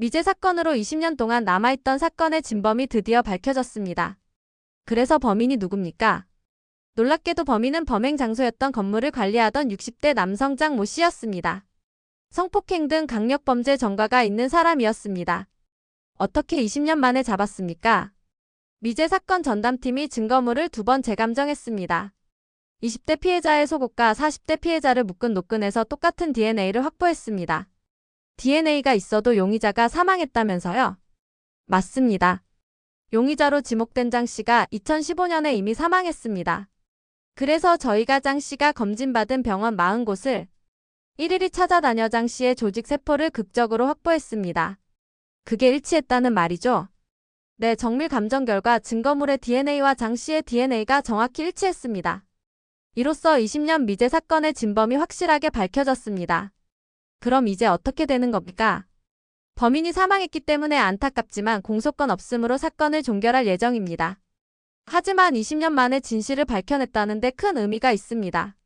미제 사건으로 20년 동안 남아있던 사건의 진범이 드디어 밝혀졌습니다. 그래서 범인이 누굽니까? 놀랍게도 범인은 범행 장소였던 건물을 관리하던 60대 남성 장 모 씨였습니다. 성폭행 등 강력범죄 전과가 있는 사람이었습니다. 어떻게 20년 만에 잡았습니까? 미제 사건 전담팀이 증거물을 두 번 재감정했습니다. 20대 피해자의 속옷과 40대 피해자를 묶은 노끈에서 똑같은 DNA를 확보했습니다. DNA가 있어도 용의자가 사망했다면서요? 맞습니다. 용의자로 지목된 장 씨가 2015년에 이미 사망했습니다. 그래서 저희가 장 씨가 검진받은 병원 40곳을 일일이 찾아다녀 장 씨의 조직 세포를 극적으로 확보했습니다. 그게 일치했다는 말이죠. 네, 정밀 감정 결과 증거물의 DNA와 장 씨의 DNA가 정확히 일치했습니다. 이로써 20년 미제 사건의 진범이 확실하게 밝혀졌습니다. 그럼 이제 어떻게 되는 겁니까? 범인이 사망했기 때문에 안타깝지만 공소권 없음으로 사건을 종결할 예정입니다. 하지만 20년 만에 진실을 밝혀냈다는데 큰 의미가 있습니다.